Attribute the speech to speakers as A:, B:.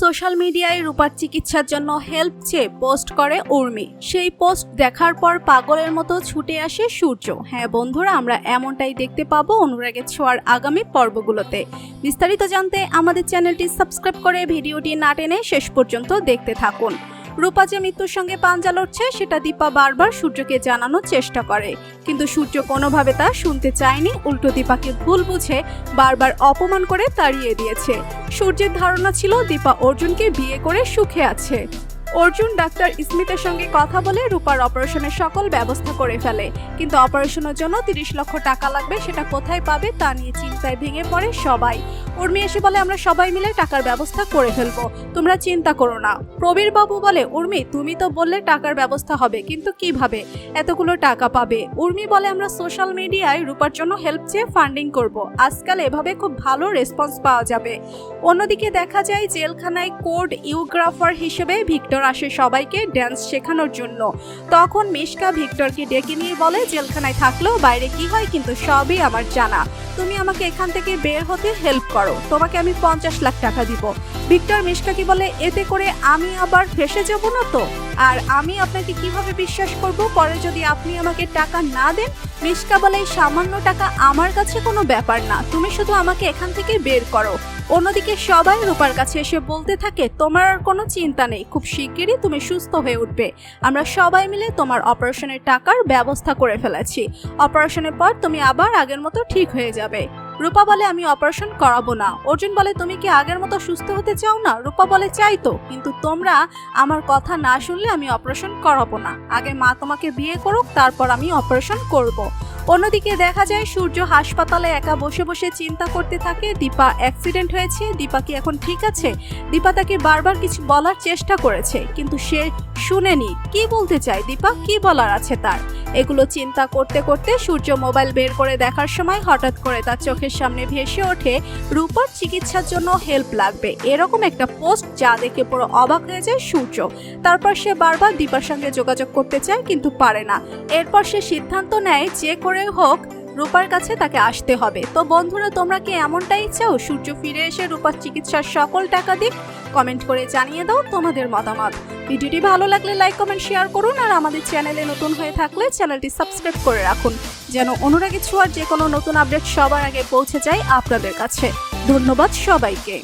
A: Social মিডিয়ায় রূপার চিকিৎসার জন্য হেল্প চেয়ে পোস্ট করে উর্মি। সেই পোস্ট দেখার পর পাগলের মতো ছুটে আসে সূর্য। হ্যাঁ বন্ধুরা, আমরা এমনটাই দেখতে পাবো অনুরাগের ছোঁয়ার আগামী পর্বগুলোতে। বিস্তারিত জানতে আমাদের চ্যানেলটি সাবস্ক্রাইব করে ভিডিওটি না টেনে শেষ পর্যন্ত দেখতে থাকুন। রূপা যে মৃত্যুর সঙ্গে পাঞ্জা লড়ছে, সেটা দীপা বারবার সূর্যকে জানানোর চেষ্টা করে। কিন্তু সূর্য কোনোভাবে তা শুনতে চায়নি। উল্টো দীপাকে ভুল বুঝে বারবার অপমান করে তাড়িয়ে দিয়েছে। সূর্যের ধারণা ছিল দীপা অর্জুনকে বিয়ে করে সুখে আছে। অর্জুন, ডাক্তার স্মিথের সঙ্গে কথা বলে রূপার অপারেশনের সকল ব্যবস্থা করে ফেলে। কিন্তু অপারেশনের জন্য তিরিশ লক্ষ টাকা লাগবে, সেটা কোথায় পাবে তা নিয়ে চিন্তায় ভেঙে পড়ে সবাই। উর্মি এসে বলে, আমরা সবাই মিলে টাকার ব্যবস্থা করে ফেলব। তোমরা চিন্তা করো না। প্রবীর বাবু বলে, উর্মি, তুমি তো বললে টাকার ব্যবস্থা হবে, কিন্তু কীভাবে? এতগুলো টাকা পাবে? উর্মি বলে, আমরা সোশ্যাল মিডিয়ায় রূপার জন্য হেল্প চেয়ে ফান্ডিং করব। আজকাল এভাবে খুব ভালো রেসপন্স পাওয়া যাবে। অন্যদিকে দেখা যায়, জেলখানায় কোড ইউগ্রাফার হিসেবে ভিক্টর আসে সবাইকে ড্যান্স শেখানোর জন্য। তখন মিশকা ভিক্টরকে ডেকে নিয়ে বলে, জেলখানায় থাকলেও বাইরে কি হয় কিন্তু সবই আমার জানা। তুমি আমাকে এখান থেকে বের হতে হেল্প করো। তোমাকে আমি পঞ্চাশ লাখ টাকা দিব। ভিক্টর মিশকাকে বলে, এতে করে আমি আবার ফেসে যাব না তো? আর আমি আপনাকে কীভাবে বিশ্বাস করব? পরে যদি আপনি আমাকে টাকা না দেন? মিশকা বলে, সামান্য টাকা আমার কাছে কোনো ব্যাপার না। তুমি শুধু আমাকে এখান থেকে বের করো। অন্যদিকে সবাই রূপার কাছে এসে বলতে থাকে, তোমার আর কোনো চিন্তা নেই, খুব শিগগিরই তুমি সুস্থ হয়ে উঠবে। আমরা সবাই মিলে তোমার অপারেশনের টাকার ব্যবস্থা করে ফেলেছি। অপারেশনের পর তুমি আবার আগের মতো ঠিক হয়ে যাবে। রূপা বলে, আমি অপারেশন করাবো না। অর্জুন বলে, তুমি কি আগের মতো সুস্থ হতে চাও না? রূপা বলে, চাই তো, কিন্তু তোমরা আমার কথা না শুনলে আমি অপারেশন করাবো না। আগে মা তোমাকে বিয়ে করুক, তারপর আমি অপারেশন করব। অন্যদিকে দেখা যায়, সূর্য হাসপাতালে একা বসে বসে চিন্তা করতে থাকে। দীপা অ্যাক্সিডেন্ট হয়েছে। দীপা কি এখন ঠিক আছে? দীপা তাকে বারবার কিছু বলার চেষ্টা করেছে, কিন্তু সে শুনেনি। কি বলতে চায় দীপা? কি বলার আছে তার? এগুলো চিন্তা করতে করতে সূর্য মোবাইল বের করে দেখার সময় হঠাৎ করে তার চোখের সামনে ভেসে ওঠে, রূপার চিকিৎসার জন্য হেল্প লাগবে। এরকম একটা পোস্ট যা দেখে পুরো অবাক হয়ে যায় সূর্য। তারপর সে বারবার দীপার সঙ্গে যোগাযোগ করতে চায়, কিন্তু পারে না। এরপর সে সিদ্ধান্ত নেয় যে করে হোক, রূপার কাছে তাকে আসতে হবে। তো বন্ধুরা, তোমরা কি এমনটাই চাও? সূর্য ফিরে এসে রূপার চিকিৎসার সকল টাকা দিক কমেন্ট করে জানিয়ে দাও তোমাদের মতামত। ভিডিওটি ভালো লাগলে লাইক, কমেন্ট, শেয়ার করুন আর আমাদের চ্যানেলে নতুন হয়ে থাকলে চ্যানেলটি সাবস্ক্রাইব করে রাখুন। যেন অনুরাগী ছোঁয়ার যে কোনো নতুন আপডেট সবার আগে পৌঁছে যায় আপনাদের কাছে। ধন্যবাদ সবাইকে।